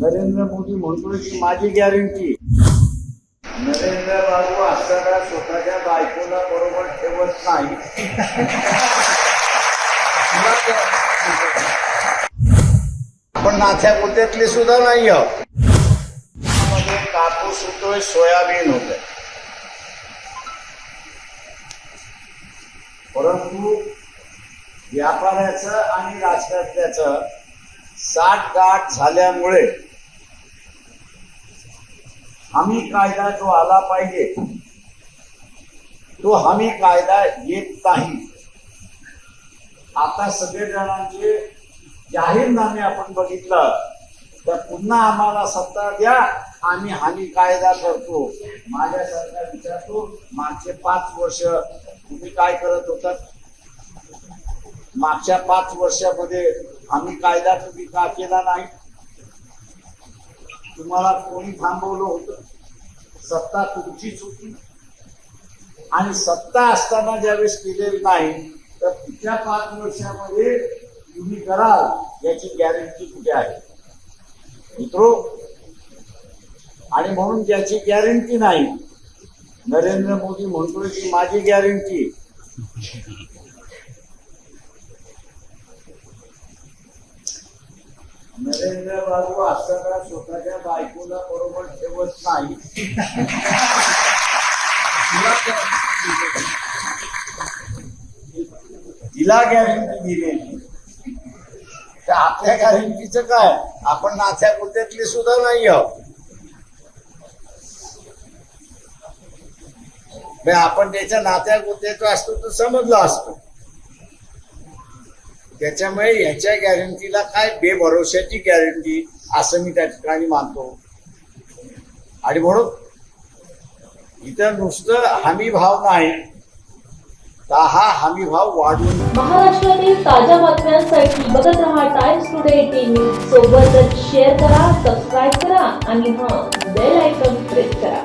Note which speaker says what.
Speaker 1: नरेंद्र मोदी म्हणतोय की माझी गॅरंटी नरेंद्र बाबू असताना स्वतःच्या बायकोला बरोबर ठेवत नाही. आपण नाथ्या गोत्यातली सुद्धा नाही आहोत कापूस होतोय सोयाबीन होतोय. परंतु व्यापाऱ्याचं आणि राजकारण्याचं साठ गाठ झाल्यामुळे हमी कायदा जो आला पाहिजे तो हमी कायदा येत नाही. आता सगळे जणांचे जाहीरनामे आपण बघितलं तर पुन्हा आम्हाला सत्ता द्या आम्ही हमी कायदा करतो. माझ्यासारखा विचारतो मागचे पाच वर्ष तुम्ही काय करत होतात? मागच्या पाच वर्षामध्ये आम्ही कायदा तुम्ही का केला नाही? तुम्हाला कोणी थांबवलं होतं? सत्ता तुमचीच होती. आणि सत्ता असताना ज्यावेळेस केलेली नाही तर पुढच्या पाच वर्षामध्ये तुम्ही कराल याची गॅरंटी कुठे आहे? मित्रो आणि म्हणून ज्याची गॅरंटी नाही नरेंद्र मोदी म्हणतोय की माझी गॅरंटी नरेंद्र बाबू असताना स्वतःच्या बायकोला बरोबर ठेवत नाही. तिला गॅरंटी दिलेली. तर आपल्या गॅरंटीच काय? आपण नाथ्या गोत्यातली सुद्धा नाही आहोत. आपण त्याच्या नात्या गोत्याचं असतो तर समजलं असतो. त्याच्यामुळे ह्याच्या गॅरंटीला काय बेभरोशाची गॅरंटी असं मी त्या ठिकाणी मानतो. आणि म्हणून इथं नुसतं हमी भाव नाही तर हा हमी भाव वाढवून
Speaker 2: महाराष्ट्रातील ताज्या बातम्यांसाठी बघत राहा टाइम्स टुडे टीव्ही सोबतच शेअर करा सबस्क्राईब करा आणि हा बेल आयकॉन प्रेस करा.